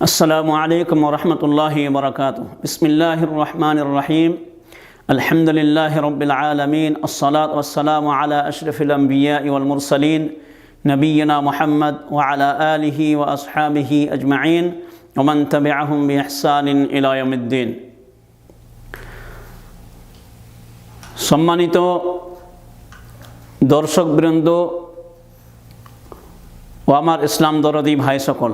السلام عليكم ورحمة الله وبركاته بسم الله الرحمن الرحيم الحمد لله رب العالمين الصلاة والسلام على أشرف الأنبياء والمرسلين نبينا محمد وعلى آله وأصحابه أجمعين ومن تبعهم بإحسان إلى يوم الدين সম্মানিত দর্শকবৃন্দ ও আমার ইসলাম দরদি ভাই সকল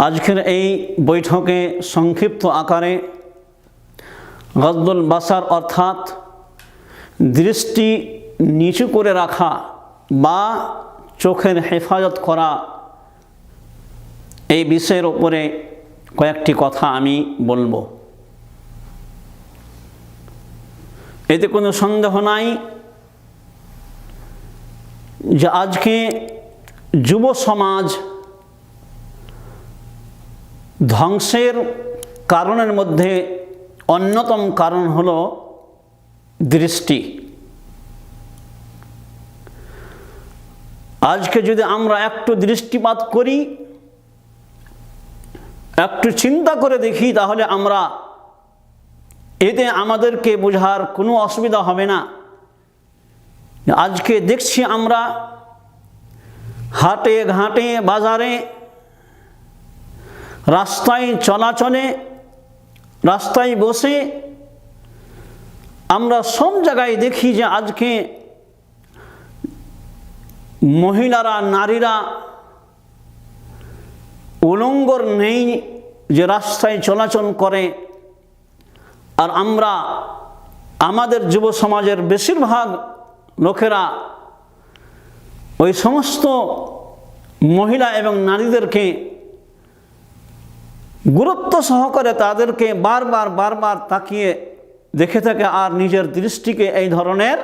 আজকের এই বৈঠকে সংক্ষিপ্ত আকারে গজদুল বাসার অর্থাৎ দৃষ্টি নিচু করে রাখা বা চোখের হেফাজত করা এই বিষয়ের ওপরে কয়েকটি কথা আমি বলব। এতে কোনো সন্দেহ নাই যে আজকে যুব সমাজ ধ্বংসের কারণের মধ্যে অন্যতম কারণ হল দৃষ্টি। আজকে যদি আমরা একটু দৃষ্টিপাত করি, একটু চিন্তা করে দেখি, তাহলে আমরা এতে আমাদেরকে বোঝার কোনো অসুবিধা হবে না। আজকে দেখছি আমরা হাটে, ঘাটে, বাজারে রাস্তায় চলাচলে, রাস্তায় বসে আমরা সব জায়গায় দেখি যে আজকে মহিলারা, নারীরা উলঙ্গর নেই যে রাস্তায় চলাচল করে। আর আমরা আমাদের যুব সমাজের বেশিরভাগ লোকেরা ওই সমস্ত মহিলা এবং নারীদেরকে গুরুত্ব সহকারে তাদেরকে বারবার বারবার তাকিয়ে দেখে থাকে আর নিজের দৃষ্টিকে এই ধরনের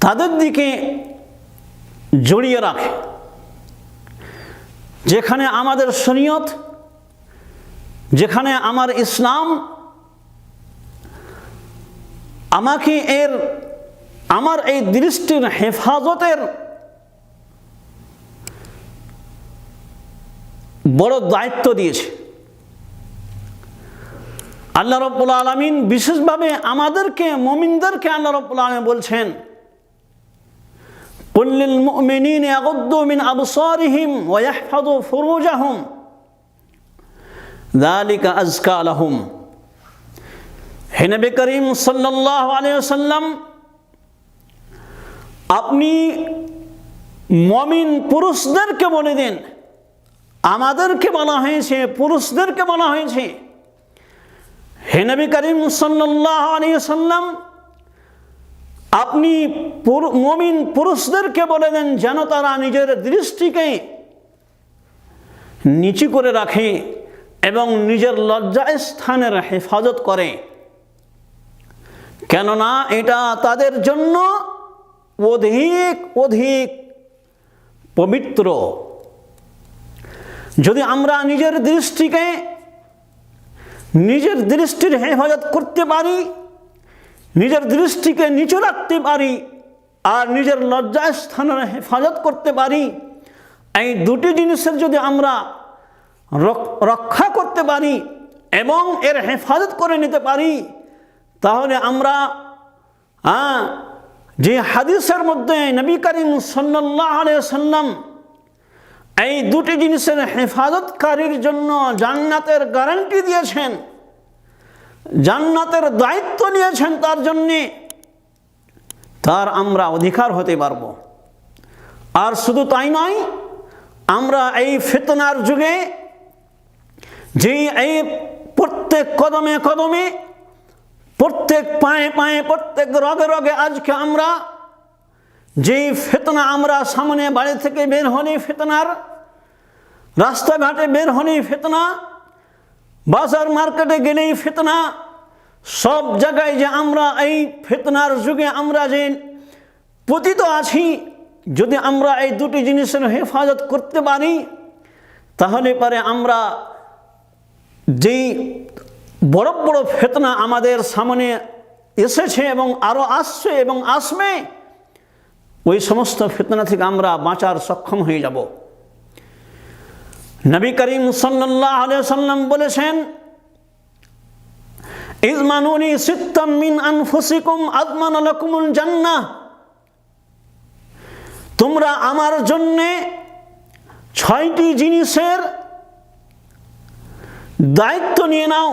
তাদের দিকে জড়িয়ে রাখে। যেখানে আমাদের শরীয়ত, যেখানে আমার ইসলাম, আমাকে এর, আমার এই দৃষ্টির হেফাজতের বড় দায়িত্ব দিয়েছে। আল্লাহ রব্বুল আলমিন বিশেষভাবে আমাদেরকে, মমিনদেরকে আল্লাহ রব্বুল আলমিন বলছেন কুল্লিল মুমিনিন ইয়াগুদ্দু মিন আবসারিহিম ওয়া ইয়াহফাযু ফুরুজাহুম। যালিকা আজকা লাহুম। হে নবী করিম সাল্লাল্লাহু আলাইহি ওয়াসাল্লাম, আপনি মমিন পুরুষদেরকে বলে দিন। আমাদেরকে বলা হয়েছে, পুরুষদেরকে বলা হয়েছে। হে নবী করিম সাল্লাহ আলী সাল্লাম আপনি মমিন পুরুষদেরকে বলে দেন, যেন তারা নিজের দৃষ্টিকে নিচু করে রাখে এবং নিজের লজ্জা স্থানের হেফাজত করে। কেননা এটা তাদের জন্য অধিক অধিক পবিত্র। যদি আমরা নিজের দৃষ্টিকে নিজের দৃষ্টির হেফাজত করতে পারি, নিজের দৃষ্টিকে নিচু রাখতে পারি, আর নিজের লজ্জা স্থানের হেফাজত করতে পারি, এই দুটি জিনিসের যদি আমরা রক্ষা করতে পারি এবং এর হেফাজত করে নিতে পারি, তাহলে আমরা যে হাদিসের মধ্যে নবী করিম সাল্লাহ সাল্লাম এই দুটি জিনিসের হেফাজতকারীর জন্য জান্নাতের গ্যারান্টি দিয়েছেন। জান্নাতের দায়িত্ব নিয়েছেন তার জন্যে। তার আমরা অধিকার হতে পারব। আর শুধু তাই নয়, আমরা এই ফেতনার যুগে যেই এই প্রত্যেক কদমে কদমে, প্রত্যেক পায়ে পায়ে, প্রত্যেক রগে রগে আজকে আমরা যেই ফেতনা আমরা সামনে বাড়ি থেকে বের হলে ফেতনার, রাস্তাঘাটে বের হলে ফেতনা, বাজার মার্কেটে গেলেই ফেতনা, সব জায়গায় যে আমরা এই ফেতনার যুগে আমরা যে পতিত আছি, যদি আমরা এই দুটি জিনিসের হেফাজত করতে পারি, তাহলে পরে আমরা যেই বড় বড় ফেতনা আমাদের সামনে এসেছে এবং আরও আসছে এবং আসবে ওই সমস্ত ফিতনা থেকে আমরা বাঁচার সক্ষম হয়ে যাব। নবী করিম সাল্লাহ সাল্লাম বলেছেন ইজমানুনি সিত্তাম মিন আনফুসিকুম আদমান লাকুমুল জান্নাহ তোমরা আমার জন্যে ছয়টি জিনিসের দায়িত্ব নিয়ে নাও,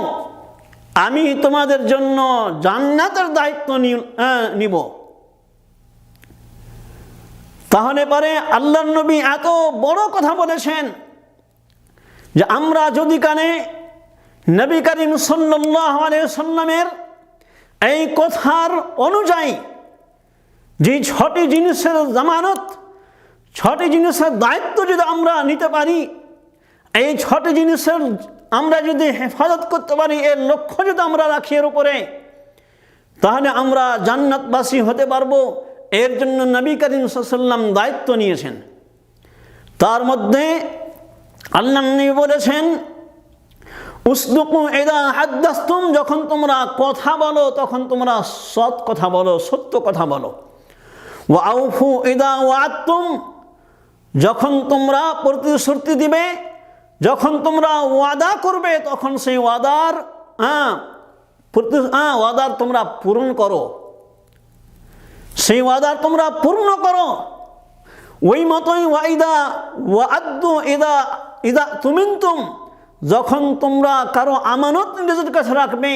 আমি তোমাদের জন্য জান্নাতের দায়িত্ব নিব। তাহলে পরে আল্লাহ নবী এত বড় কথা বলেছেন যে আমরা যদি কানে নবী করিম সাল্লাহ সাল্লামের এই কথার অনুযায়ী যে ছটি জিনিসের জামানত, ছটি জিনিসের দায়িত্ব যদি আমরা নিতে পারি, এই ছটি জিনিসের আমরা যদি হেফাজত করতে পারি, এর লক্ষ্য যদি আমরা রাখি এর উপরে, তাহলে আমরা জান্নাতবাসী হতে পারব। এর জন্য নবী করিম সাল্লাম দায়িত্ব নিয়েছেন। তার মধ্যে আল্লাহ বলেছেন, উসদুকু এদা হাদ্দাস্তুম যখন তোমরা কথা বলো, তখন তোমরা সৎ কথা বলো, সত্য কথা বলো। ও আউফু এদা ওয়াত্তুম যখন তোমরা প্রতিশ্রুতি দিবে, যখন তোমরা ওয়াদা করবে, তখন সেই ওয়াদার হ্যাঁ হ্যাঁ ওয়াদার তোমরা পূরণ করো। সেই ওয়াদা তোমরা পূর্ণ করো। ওই মতোই ওয়াইদা ওয়াদ্দু ইদা ইদা তুমিন্তুম। যখন তোমরা কারও আমানত নিজের কাছে রাখবে,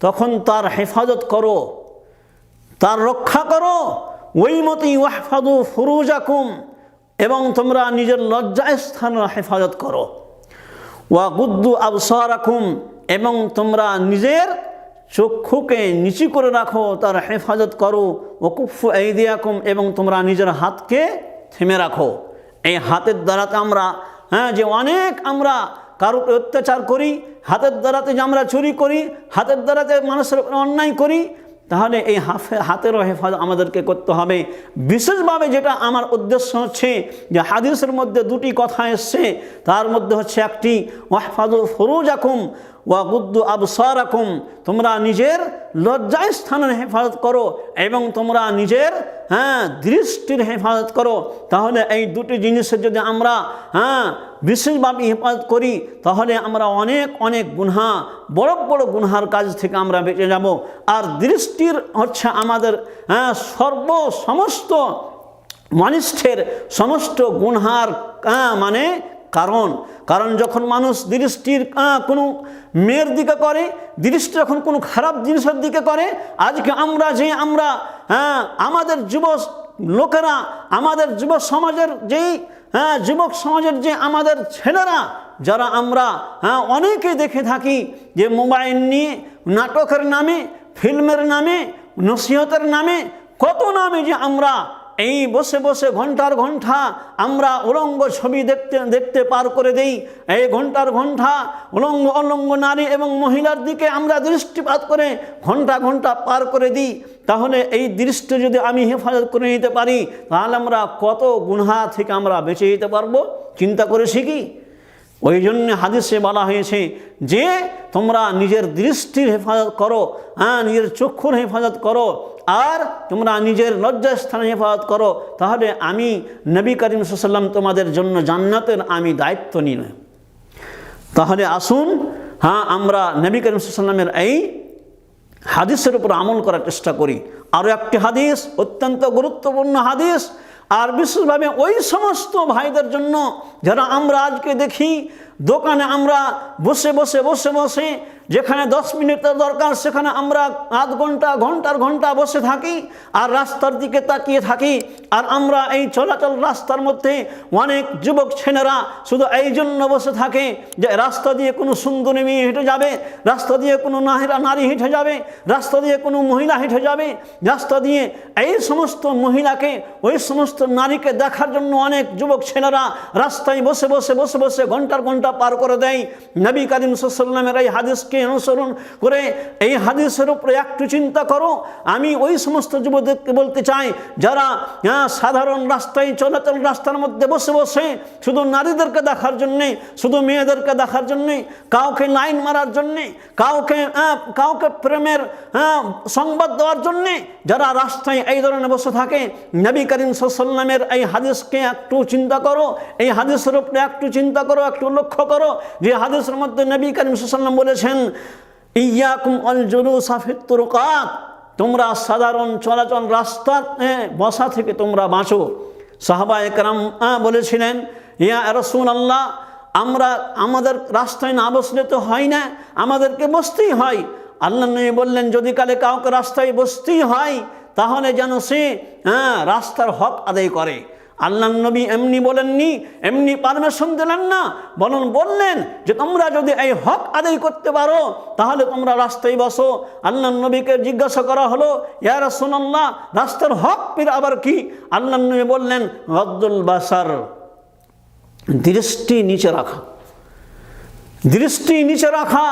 তখন তার হেফাজত করো, তার রক্ষা করো। ওই মতোই ওয়াহফাদু ফুরুজাকুম, এবং তোমরা নিজের লজ্জাস্থানের হেফাজত করো। ওয়া গুদ্দু আবসারাকুম, এবং তোমরা নিজের চক্ষুকে নিচু করে রাখো, তার হেফাজত করো। ওকুফু এইদিয়াকুম এবং তোমরা নিজের হাতকে থেমে রাখো। এই হাতের দ্বারাতে আমরা হ্যাঁ যে অনেক আমরা কারও অত্যাচার করি, হাতের দ্বারাতে যে আমরা চুরি করি, হাতের দ্বারাতে মানুষের অন্যায় করি, তাহলে এই হাফে হাতেরও হেফাজত আমাদেরকে করতে হবে। বিশেষভাবে যেটা আমার উদ্দেশ্য হচ্ছে যে হাদিসের মধ্যে দুটি কথা এসছে, তার মধ্যে হচ্ছে একটি ওয়াহফাজু ফরুজ আকুম ওয়া গুদ্দু আবসার আকুম তোমরা নিজের লজ্জায় স্থানের হেফাজত করো এবং তোমরা নিজের হ্যাঁ দৃষ্টির হেফাজত করো। তাহলে এই দুটি জিনিসের যদি আমরা হ্যাঁ বিশেষভাবে হেফাজত করি, তাহলে আমরা অনেক অনেক গুনহা, বড় বড় গুনহার কাজ থেকে আমরা বেঁচে যাব। আর দৃষ্টির হচ্ছে আমাদের হ্যাঁ সর্ব সমস্ত মনিষ্ঠের সমস্ত গুনহার মানে কারণ কারণ যখন মানুষ দৃষ্টির কোনো মেয়ের দিকে করে, দৃষ্টি যখন কোনো খারাপ জিনিসের দিকে করে, আজকে আমরা যে আমরা হ্যাঁ আমাদের যুব লোকেরা, আমাদের যুব সমাজের যেই হ্যাঁ যুবক সমাজের যে আমাদের ছেলেরা, যারা আমরা হ্যাঁ অনেকে দেখে থাকি যে মোবাইল নিয়ে, নাটকের নামে, ফিল্মের নামে, নসিহতের নামে, কত নামে যে আমরা এই বসে বসে ঘণ্টার ঘণ্টা আমরা উলঙ্গ ছবি দেখতে দেখতে পার করে দেই। এই ঘণ্টার ঘণ্টা উলঙ্গ, অলঙ্গ নারী এবং মহিলার দিকে আমরা দৃষ্টিপাত করে ঘণ্টা ঘণ্টা পার করে দিই। তাহলে এই দৃষ্টি যদি আমি হেফাজত করে নিতে পারি, তাহলে আমরা কত গুনহা থেকে আমরা বেঁচে যেতে পারব? চিন্তা করে কি ওই জন্য হাদিসে বলা হয়েছে যে তোমরা নিজের দৃষ্টির হেফাজত করো হ্যাঁ নিজের চক্ষুর হেফাজত করো, আর তোমরা নিজের লজ্জাস্থানে হেফাজত করো, তাহলে আমি নবী করিম সাল্লাম তোমাদের জন্য জান্নাতের আমি দায়িত্ব নিলাম তাহলে আসুন হ্যাঁ আমরা নবী করিম সাল্লামের এই হাদিসের উপর আমল করার চেষ্টা করি। আরও একটি হাদিস, অত্যন্ত গুরুত্বপূর্ণ হাদিস আর বিশেষভাবে ওই সমস্ত ভাইদের জন্য যারা আমরা আজকে দেখি দোকানে আমরা বসে বসে বসে বসে, যেখানে দশ মিনিটের দরকার, সেখানে আমরা আধ ঘণ্টা, ঘণ্টার ঘণ্টা বসে থাকি আর রাস্তার দিকে তাকিয়ে থাকি। আর আমরা এই চলাচল রাস্তার মধ্যে অনেক যুবক ছেলেরা শুধু এই জন্য বসে থাকে যে রাস্তা দিয়ে কোনো সুন্দরী মেয়ে হেঁটে যাবে, রাস্তা দিয়ে কোনো নাহিরা নারী হেঁটে যাবে, রাস্তা দিয়ে কোনো মহিলা হেঁটে যাবে। রাস্তা দিয়ে এই সমস্ত মহিলাকে, ওই সমস্ত নারীকে দেখার জন্য অনেক যুবক ছেলেরা রাস্তায় বসে বসে বসে বসে ঘণ্টার ঘণ্টা জীবনটা পার করে দেয়। নবী করিম সাল্লামের এই হাদিসকে অনুসরণ করে এই হাদিসের উপরে একটু চিন্তা করো। আমি ওই সমস্ত যুবদেরকে বলতে চাই, যারা সাধারণ রাস্তায় চলাচল রাস্তার মধ্যে বসে বসে শুধু নারীদেরকে দেখার জন্যে, শুধু মেয়েদেরকে দেখার জন্যে, কাউকে লাইন মারার জন্যে, কাউকে কাউকে প্রেমের সংবাদ দেওয়ার জন্যে যারা রাস্তায় এই ধরনের বসে থাকে, নবী করিম সাল্লামের এই হাদিসকে একটু চিন্তা করো। এই হাদিসের উপরে একটু চিন্তা করো, একটু লক্ষ্য করো যে হাদিসের মধ্যে নবী করিম সাল্লাম বলেছেন ইয়াকুম অল জুলু সাফিত তুরকাত তোমরা সাধারণ চলাচল রাস্তাতে বসা থেকে তোমরা বাঁচো। সাহাবা একরাম বলেছিলেন, ইয়া রসুন আল্লাহ আমরা আমাদের রাস্তায় না বসলে তো হয় না, আমাদেরকে বসতেই হয়। আল্লাহ নবী বললেন, যদি কালে কাউকে রাস্তায় বসতেই হয়, তাহলে যেন সে রাস্তার হক আদায় করে। আল্লাহ নবী এমনি বলেননি, এমনি পারমিশন দিলেন না। বরং বললেন যে, তোমরা যদি এই হক আদায় করতে পারো, তাহলে তোমরা রাস্তায় বসো। আল্লাহ নবীকে জিজ্ঞাসা করা হলো, ইয়া রাসূলুল্লাহ, রাস্তার হক পীর আবার কি? আল্লাহ নবী বললেন রদ্দুল বাসার, দৃষ্টি নিচে রাখা। দৃষ্টি নিচে রাখা।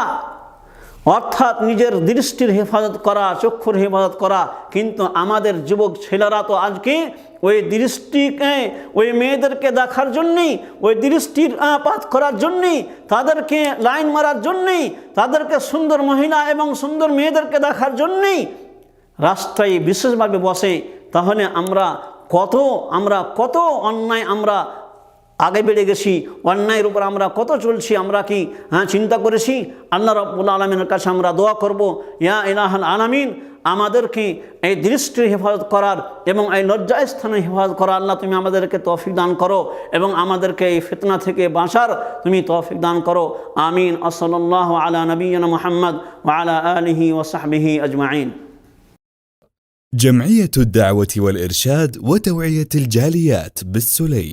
অর্থাৎ নিজের দৃষ্টির হেফাজত করা, চক্ষুর হেফাজত করা। কিন্তু আমাদের যুবক ছেলেরা তো আজকে ওই দৃষ্টিকে, ওই মেয়েদেরকে দেখার জন্যেই, ওই দৃষ্টির পাত করার জন্যেই, তাদেরকে লাইন মারার জন্যেই, তাদেরকে সুন্দর মহিলা এবং সুন্দর মেয়েদেরকে দেখার জন্যেই রাস্তায় বিশেষভাবে বসে। তাহলে আমরা কত আমরা কত অন্যায় আমরা আগে বেড়ে গেছি অন্যায়ের উপর আমরা কত চলছি আমরা কি হ্যাঁ চিন্তা করেছি আল্লাহ রব্বুল আলমিনের কাছে আমরা দোয়া করব ইয়া ইলাহাল আলামিন আমাদেরকে এই দৃষ্টির হেফাজত করার এবং এই লজ্জায় স্থানে হেফাজত করা আল্লাহ তুমি আমাদেরকে তৌফিক দান করো এবং আমাদেরকে এই ফিতনা থেকে বাঁচার তুমি তৌফিক দান করো আমিন আসল্লাহ আলা নবীন মোহাম্মদ ওয়ালা আলহি ওসাহবিহি আজমাইন جمعية الدعوة والإرشاد وتوعية الجاليات بالسلي